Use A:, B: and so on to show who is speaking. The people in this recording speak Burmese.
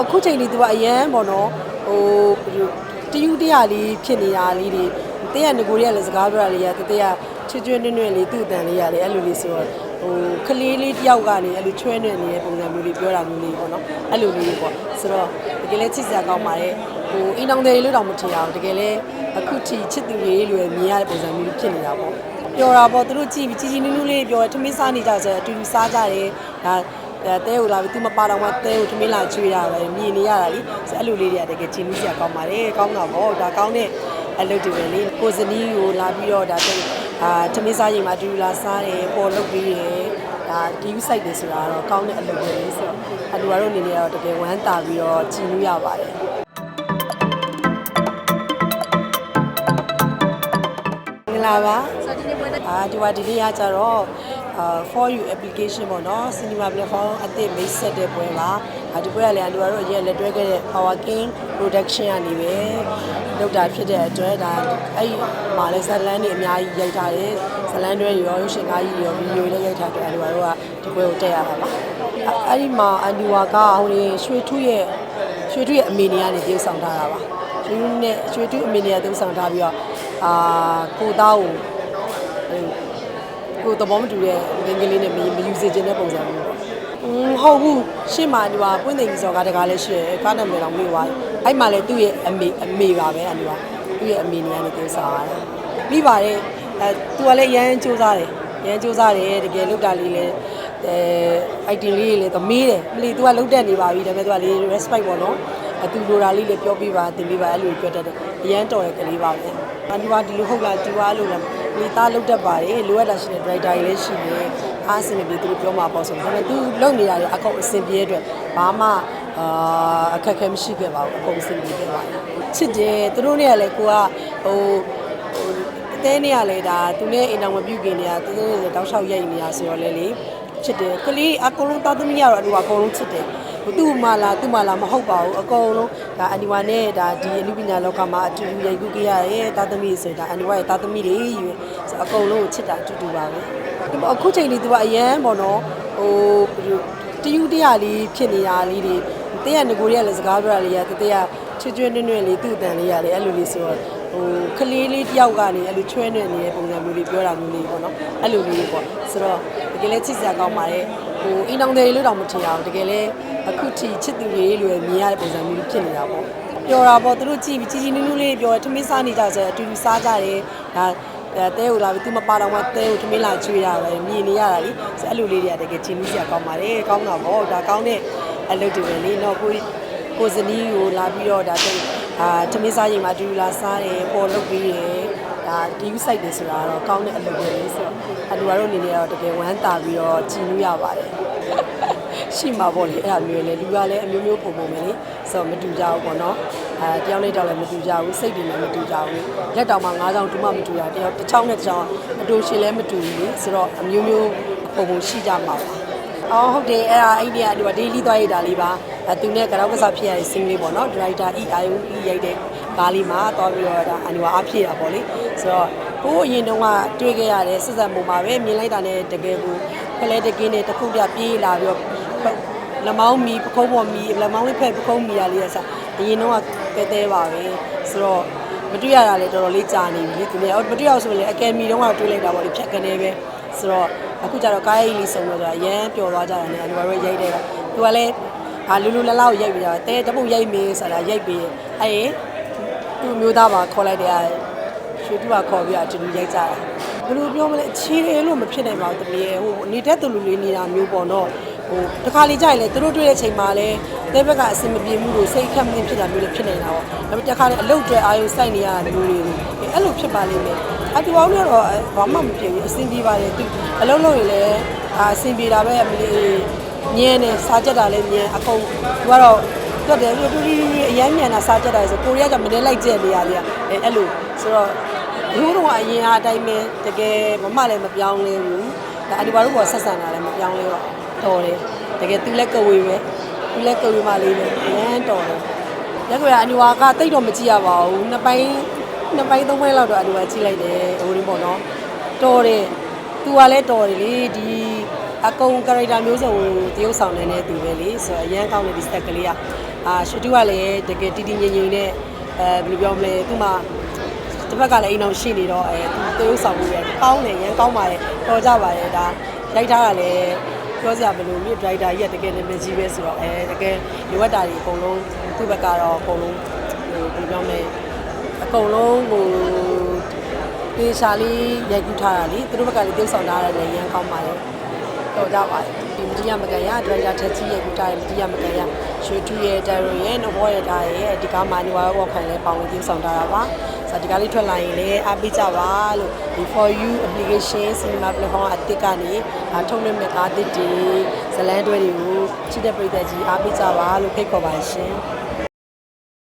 A: အခုချိန်လေး तू ကအရန်ပေါ့နော်ဟိုတယူတရလေးဖြစ်နေတာလေးတွေတဲ့ရငကိုတွေကလည်းစကားပြောတာလေးရတတဲ့ရချွတ်ချွတ်နွဲ့နွဲ့လေးသူ့အတန်လေးရတယ်အဲ့လိုလေးဆိုတော့ဟိုကလေးလေးတယောက်ကနေအဲ့လိုချွဲနွဲ့နေတဲ့ပုံစံမျိုးလေးပြောတာမျိုးလေးပေါ့နော်အဲ့လိုလေးပေါ့ဆိုတော့တကယ်လဲချစ်စရာကောင်းပါတယ်ဟိုအိမ်အောင်တယ်လို့တော့မထင်အောင်တကယ်လဲအခုထိချစ်သူလေးလိုမြင်ရတဲ့ပုံစံမျိုးလေးဖြစ်နေတာပေါ့ပျော်တာပေါ့သူတို့ကြည့်ပြီးကြီးကြီးနူးနူးလေးပျော်တယ်ထမင်းစားနေကြဆိုအတူတူစားကြတယ်ဒါအဲ တဲကိုလာပြီးသူမပါတော့မှတဲကိုထမင်းလာချွေးရပဲမြင်နေရတာလीဆိုအဲ့လိုလေးတွေကတကယ်ချင်းကြီးစရာကောင်းပါတယ်ကောင်းတာပေါ့ဒါကောင်းတဲ့အလုပ်တွေပဲလေကိုစနီးကိုလာပြီးတော့ဒါတဲ့အာထမင်းစားရင်မှအတူတူလာစားတယ်ပေါ်လုပ်ပြီးတယ်ဒါဒီ site တွေဆိုတာတော့ကောင်းတဲ့အလုပ်တွေလေဆိုတော့အတူတော်အနေနဲ့တော့တကယ်ဝမ်းသာပြီးတော့ကြည်နူးရပါတယ်မင်္ဂလာပါအာဒီဝဒီလေးကကြတော့အာ for you application ပေါ့နော် cinema platform အသစ်မိတ်ဆက်တဲ့ပွဲပါအာဒီပွဲကလည်းအတူတူအရင်လက်တွဲခဲ့တဲ့ Power King production ကနေပဲလုပ်တာဖြစ်တဲ့အတွက်ဒါအဲ့မှာလည်းဇတ်လန်းတွေအများကြီးရိုက်ထားတယ်ဇတ်လန်းတွေရောရုပ်ရှင်ကားကြီးရောဗီဒီယိုလည်းရိုက်ထားတယ်အတူတူကဒီပွဲကိုတက်ရတာပါအဲ့ဒီမှာအန်ဒီဝါကဟိုလေရွှေထုရဲ့ရွှေထုရဲ့အမေနေကနေပြေဆောင်ထားတာပါရွှေထူးနဲ့ရွှေထူးအမီနီယာသုံးဆောင်ထားပြီးတော့အာကိုသားကိုဟို ကိုသဘောမတူတဲ့ငင်းကလေးနဲ့မမယူစေခြင်းတဲ့ပုံစံမျိုးပေါ့။อืมဟုတ်ဘူးရှေ့မှာဒီဟာပွင့်သိမ်ကြီးစော်ကားတကားလည်းရှိရယ်ကားနာမည်တော်မေးသွားတယ်။အဲ့မှာလည်းသူ့ရဲ့အမေအမေပါပဲအဲ့ဒီပါသူ့ရဲ့အမေနေရာနဲ့သုံးဆောင်ရတာ။ပြီးပါတယ်အဲသူကလည်းရမ်းစူးစားတယ်။ရမ်းစူးစားတယ်တကယ်လောက်တာလေးလည်းအဲ item လေးတွေလည်းသမီးတယ်။မလီ तू ကလောက်တက်နေပါပြီဒါပေမဲ့ तू ကလေး respect ပေါ့နော်။အတူလိုတာလေးလည်းပြောပြပါတင်ပြပါအဲ့လိုပြောတတ်တယ်။အရန်တော်ရဲ့ကလေးပါပဲ။အန်ဒီကဒီလိုဟုတ်လားဒီကလို့လား မိသားလောက်တတ်ပါတယ်လိုအပ်တာရှိတဲ့ driver တွေလည်းရှိတယ်။အားစင်ပြီးသူတို့ပြောမှာပေါ့ဆိုတော့ဒါပေမဲ့ तू လုံနေတာလေအကောက်အစင်ပြေတဲ့အတွက်ဘာမှအာအခက်အခဲမရှိခဲ့ပါဘူးအကုန်အစင်ပြေခဲ့ပါတယ်။ချစ်တယ်သူတို့เนี่ยလည်းကိုကဟိုဟိုအသေးเนี่ยလည်းဒါသူနဲ့အိမ်တော်မပြုတ်ခင်နေတာသူတို့လည်းတောက်လျှောက်ရိုက်နေတာဆိုတော့လေလေချစ်တယ်ကလေးအကုန်လုံးသားသမီးရတော့အတူအကုန်လုံးချစ်တယ်ဟို သူ့မလားသူ့မလားမဟုတ်ပါဘူးအကုန်လုံးဒါအန်ဒီဝါနဲ့ဒါဒီအနုပညာလောကမှာအတူတူရိုက်ကူးကြရရဲ့သားသမီးဆိုဒါအန်ဒီဝါရဲ့သားသမီးတွေယူဆိုအကုန်လုံးကိုချစ်တာအတူတူပါပဲဒီမှာအခုချိန်လေး तू ကအရန်ပေါ့နော်ဟိုတယူတရလေးဖြစ်နေတာလေးတွေတဲ့ရငကိုတွေကလည်းစကားပြောတာလေးရတဲ့ရချွတ်ချွတ်နွဲ့နွဲ့လေးသူ့အတန်လေးရတယ်အဲ့လိုလေးဆိုတော့ဟိုကလေးလေးတယောက်ကနေအဲ့လိုချွဲနွဲ့နေတဲ့ပုံစံမျိုးလေးပြောတာမျိုးလေးပေါ့နော်အဲ့လိုလေးပေါ့ဆိုတော့တကယ်လဲချစ်စရာကောင်းပါတယ် ဟိုအိမ်အောင်တယ်လို့တော့မထင်အောင်တကယ်လဲအခုထိချစ်သူလေးလိုမြင်ရတဲ့ပုံစံမျိုးလေးဖြစ်နေတာပေါ့ပျော်တာပေါ့သူတို့ကြည့်ပြီးကြီးကြီးနူးနူးလေးပျော်တယ်ထမင်းစားနေကြဆိုအတူတူစားကြတယ်ဒါအဲတဲကိုလာပြီးသူမပါတော့မှတဲကိုထမင်းလာချွေးရပဲမြင်နေရတာလीဆိုအဲ့လိုလေးတွေကတကယ်ချင်းကြီးစရာကောင်းပါတယ်ကောင်းတာပေါ့ဒါကောင်းတဲ့အလုပ်တွေပဲလေတော့ကိုကိုစနီးကိုလာပြီးတော့ဒါတဲ့ အာထမင်းစားရင်မှအတူတူလာစားတယ်ပေါ်လုပ်ပြီးတယ်ဒါဒီ site တွေဆိုတာတော့ကောင်းတဲ့အလုပ်ပဲလေဆိုတော့အတူတူအနေနဲ့တော့တကယ်ဝမ်းသာပြီးတော့ကြည်နူးရပါတယ်ရှိမှာပေါ့လေအဲ့ဒါမျိုးလေလူကလည်းအမျိုးမျိုးပုံပုံပဲလေဆိုတော့မတူကြဘူးပေါ့နော်အဲတယောက်နဲ့တယောက်လည်းမတူကြဘူးစိတ်တွေလည်းမတူကြဘူးလက်တောင်မှ၅ချောင်းတူမှမတူတာတယောက်တစ်ချောင်းနဲ့တစ်ချောင်းအတူရှင်လည်းမတူဘူးလေဆိုတော့အမျိုးမျိုးပုံပုံရှိကြမှာပါ အော်ဟုတ်တယ်အဲ့ဒါအဲ့ဒီကဒီက daily သွားရတာလေးပါအဲသူနဲ့ကရောက်ကစားဖြစ်ရတဲ့ scene လေးပေါ့နော် director EIO ရိုက်တဲ့ကားလေးမှာသွားပြီးတော့ဒါအန်ဒီဝါအဖြစ်တာပေါ့လေဆိုတော့ဟိုးအရင်တုန်းကတွေ့ခဲ့ရတဲ့စစ်စံပုံမှာပဲမြင်လိုက်တာနဲ့တကယ်ကိုဖလဲတကင်းနဲ့တစ်ခုပြပြေးလာပြီးတော့လက်မောင်းမီပခုံးပေါ်မီလက်မောင်းလေးဖက်ပခုံးမီရလေးရစားအရင်တော့တဲတဲပါပဲဆိုတော့မတွေ့ရတာလည်းတော်တော်လေးကြာနေပြီလေသူလည်းမတွေ့ရအောင်ဆိုရင်လည်းအကယ်မီတုန်းကတွေ့လိုက်တာပေါ့လေဖြတ်ကနေပဲဆိုတော့ အခုကျတော့ကားရိပ်လေးစုံတော့ဆိုတာအရန်ပျော်သွားကြတယ်နဲ့အညီမတို့ရိုက်တဲ့ကသူကလည်းဟာလူလူလလောက်ရိုက်ပြီးတော့တဲတပုတ်ရိုက်မေးဆိုတာရိုက်ပြီးအဲ့ရင်သူ့မျိုးသားပါခေါ်လိုက်တဲ့ရွှေတူကခေါ်ပြီးတော့ကျွန်တော်ရိုက်ကြတာဘယ်လိုပြောမလဲအခြေတယ်လို့မဖြစ်နိုင်ပါဘူးတမီးဟိုနေတဲ့သူလူလေးနေတာမျိုးပေါ့နော်ဟိုတခါလေကြာရင်လေသူတို့တွေ့တဲ့ချိန်မှာလည်းတဲဘက်ကအဆင်မပြေမှုလို့စိတ်ခက်မင်းဖြစ်တာမျိုးလည်းဖြစ်နေတာပေါ့ဒါပေမဲ့တခါလေအလုတ်တွေအာယုစိုက်နေရတာမျိုးတွေအဲ့လိုဖြစ်ပါလိမ့်မယ် အတူအောင်တော့ဘာမှမပြေဘူးအဆင်ပြေပါတယ်သူအလုံးလုံးရင်လည်းအဆင်ပြေတာပဲမလေးညင်းနေစားကြက်တာလည်းညင်းအကုန်သူကတော့တွတ်တယ်တူတူအရမ်းမြန်တာစားကြက်တာဆိုကိုရီးယားကမနေလိုက်ကြက်နေရလေအဲ့အဲ့လိုဆိုတော့ဘိုးတော်ကအရင်အားအတိုင်းပဲတကယ်မမလည်းမပြောင်းလဲဘူးဒါအတူပါတို့ကဆက်ဆံတာလည်းမပြောင်းလဲပါတော်တယ်တကယ်သူလည်းကဝေပဲသူလည်းကဝေမှလေးပဲအရန်တော်တယ်ရက်ကွယ်ကအနီဝါကတိတ်တော့မကြည့်ရပါဘူးနှစ်ပိုင်း နှစ်ပိုင်းသုံးပိုင်းလောက်တော့အနီဝါကြည့်လိုက်တယ်ဟိုရင်းပေါ့နော်တော်တယ်သူကလည်းတော်တယ်လေဒီအကုန် character မျိုးစုံတရုပ်ဆောင်နေတဲ့သူပဲလေဆိုတော့အရန်ကောင်းတဲ့ဒီ set ကလေးကအာရှူတူကလည်းတကယ်တီတီငိမ့်ငိမ့်နဲ့အဲဘယ်လိုပြောမလဲသူမှတစ်ဖက်ကလည်းအိမ်အောင်ရှိနေတော့အဲသူတရုပ်ဆောင်မှုရကောင်းတယ်ရန်ကောင်းပါတယ်တော်ကြပါတယ်ဒါရိုက်ထားတာလည်းပြောစရာမလိုမြစ်ဒရိုက်တာကြီးကတကယ်နာမည်ကြီးပဲဆိုတော့အဲတကယ်လိုအပ်တာတွေအကုန်လုံးသူ့ဘက်ကတော့အကုန်လုံးဟိုဘယ်လိုပြောမလဲ အကုန်လုံးဟိုပေရှာလေးရိုက်ကူးထားတာလေသူတို့ဘက်ကလည်းတိကျဆောင်ထားတယ်လည်းရန်ကောင်းပါလေတော်ကြပါတယ်ဒီမတရားမကန်ရဒရိုက်တာထက်ကြီးရိုက်ကူးထားတယ်မတရားမကန်ရရွှေထူရဲ့တိုင်ရိုရဲ့နဘောရဲ့ဒါရဲ့ဒီကားမှနေဝါဘောခိုင်လည်းပေါင်းပြီးတိကျဆောင်ထားတာပါဆိုတော့ဒီကားလေးထွက်လာရင်လည်းအားပေးကြပါလို့ဒီ for you application cinema platform အတစ်ကနေအာထုတ်လွှင့်မဲ့ကားတစ်တွေဇလန်းတွဲတွေကိုချစ်တဲ့ပရိသတ်ကြီးအားပေးကြပါလို့ဖိတ်ခေါ်ပါရှင်